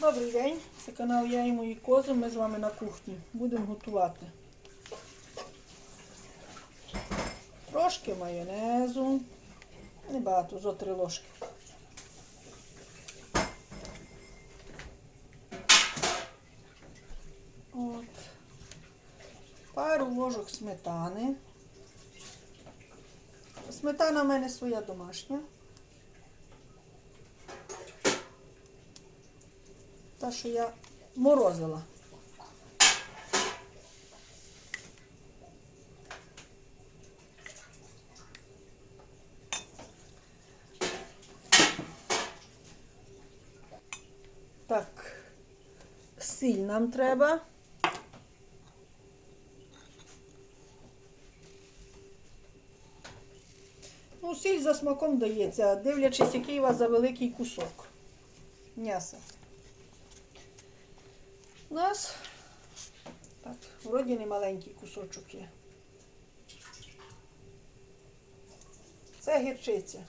Добрий день, це канал Я і мої кози. Ми з вами на кухні. Будемо готувати. Трошки майонезу. Небагато, зо три ложки. От. Пару ложок сметани. Сметана в мене своя домашня. Що я морозила. Так, сіль нам треба. Ну, сіль за смаком дається, дивлячись, який у вас за великий кусок м'яса. У нас так, вроді не маленький кусочок є. Це гірчиця.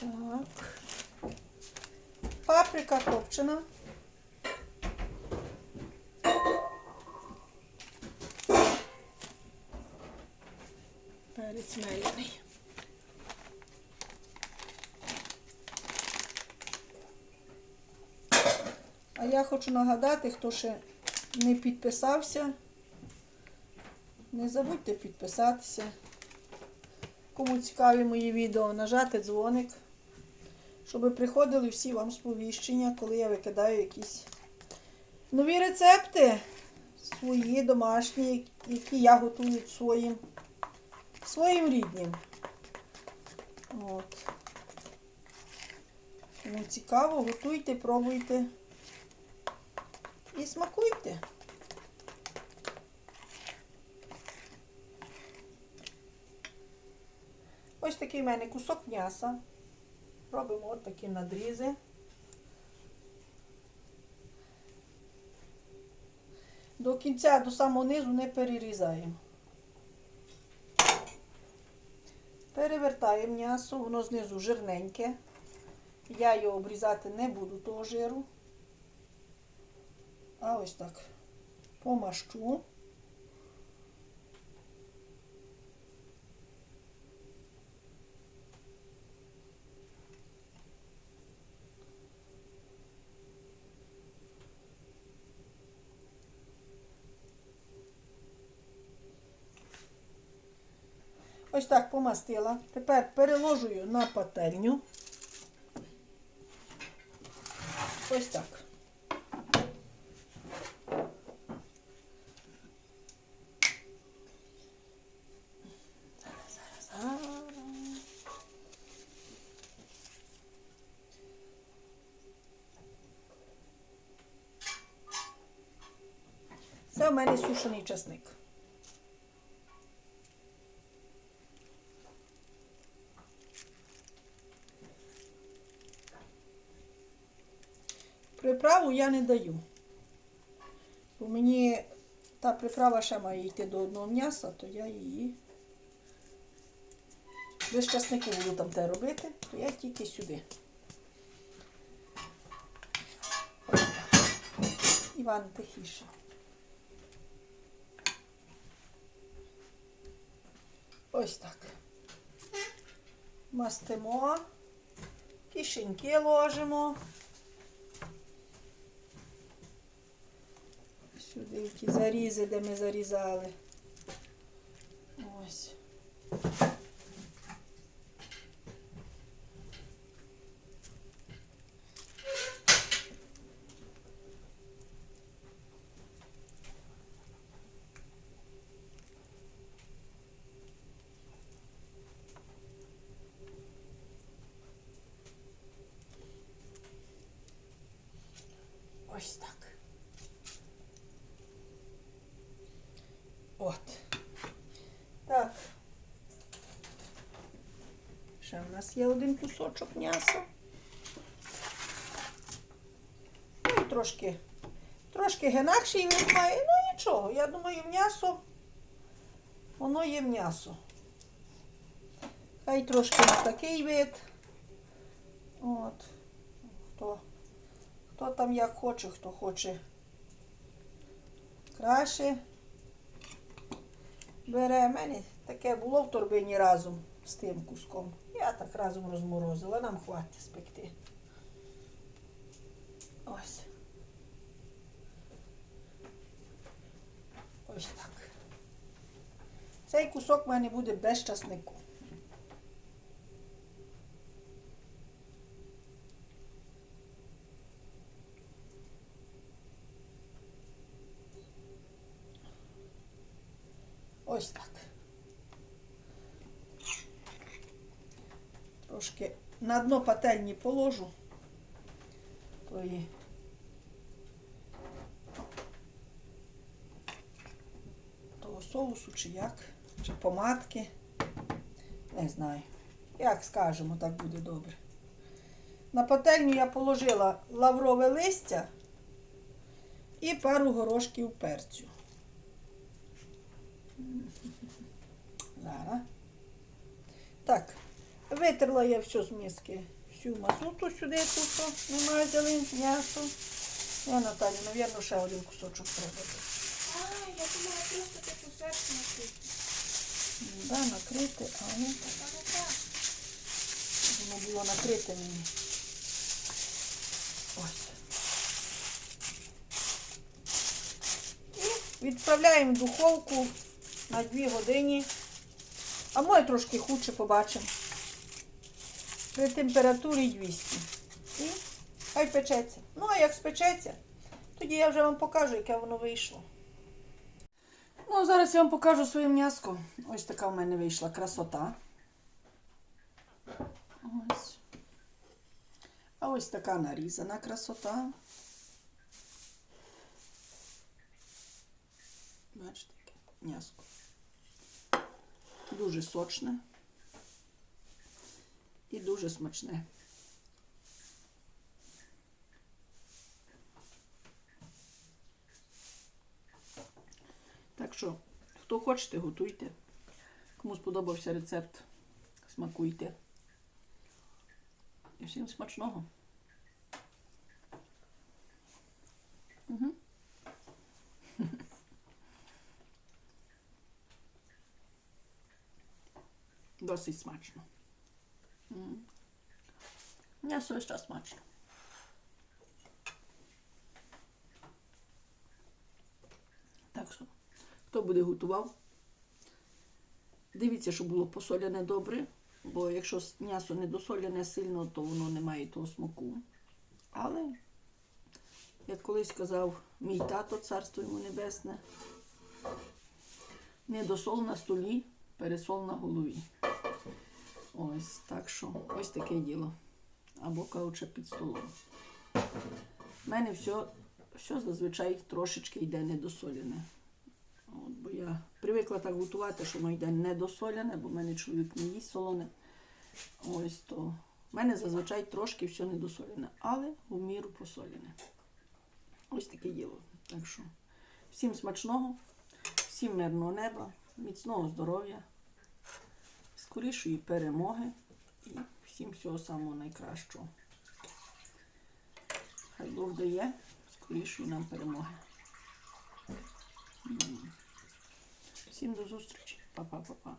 Так. Паприка копчена. Перець меляний. А я хочу нагадати, хто ще не підписався, не забудьте підписатися. Кому цікаві мої відео, нажати дзвоник, щоб приходили всі вам сповіщення, коли я викидаю якісь нові рецепти, свої домашні, які я готую своїм своїм ріднім. От. Кому цікаво, готуйте, пробуйте і смакуйте. Ось такий в мене кусок м'яса. Робимо от такі надрізи. До кінця, до самого низу не перерізаємо. Перевертаємо м'ясо, воно знизу жирненьке. Я його обрізати не буду того жиру. А ось так помащу. Ось так помастила. Тепер переложую на пательню. Ось так. Це у мене сушений часник. Приправу я не даю. Бо мені та приправа ще має йти до одного м'яса, то я її без часнику буду там те робити, то я тільки сюди. Іван тихіше. Ось так. Мастимо, кишеньки ложимо. Сюди ті зарізи, де ми зарізали. Ось. Ось так. От. Так. Ще в нас є один кусочок м'яса. Ну, і трошки, трошки генакший він має. Ну нічого, я думаю, м'ясо Воно є м'ясо. Хай трошки на такий вид. От. Хто, хто там як хоче, хто хоче краще. Бере. Мене таке було в торбині разом з тим куском. Я так разом розморозила, нам хватить спекти. Ось. Ось так. Цей кусок в мене буде без часнику. Ось так. Трошки на дно пательні положу. Тої. Того соусу чи як, чи помадки. Не знаю. Як скажемо, так буде добре. На пательню я положила лаврове листя і пару горошків перцю. Зараз. Так, витерла я все з миски, всю мазуту сюди, ту, що немає взяли м'ясо. Я Наталю, мабуть, ще один кусочок пробую. А, я думала просто типу зверху накрити. Да, накрити, але так. воно було накрите мені. Ось. І відправляємо в духовку на 2 години. А може трошки худше побачимо. При температурі 200. І хай печеться. Ну, а як спечеться, тоді я вже вам покажу, яке воно вийшло. Ну, зараз я вам покажу своє м'яско. Ось така в мене вийшла красота. Ось. А ось така нарізана красота. Бачите, м'яско. Дуже сочне і дуже смачне. Так що, хто хочете, готуйте. Кому сподобався рецепт, смакуйте. І всім смачного. Досить смачно. М'ясо час смачно. Так що, хто буде готував, дивіться, щоб було посоляне добре, бо якщо м'ясо не досоляне сильно, то воно не має того смаку. Але, як колись казав мій тато, царство йому небесне, не досол на столі, пересол на голові. Ось так що, ось таке діло. Або кауча під столом. У мене все, все зазвичай трошечки йде недосолене. От, бо я привикла так готувати, що воно йде недосолене, бо в мене чоловік не їсть солоне. Ось то. В мене зазвичай трошки все недосолене, але в міру посолене. Ось таке діло. Так що всім смачного, всім мирного неба, міцного здоров'я, скорішої перемоги і всім всього самого найкращого. Хай Бог дає скорішої нам перемоги. Всім до зустрічі. Па-па-па-па.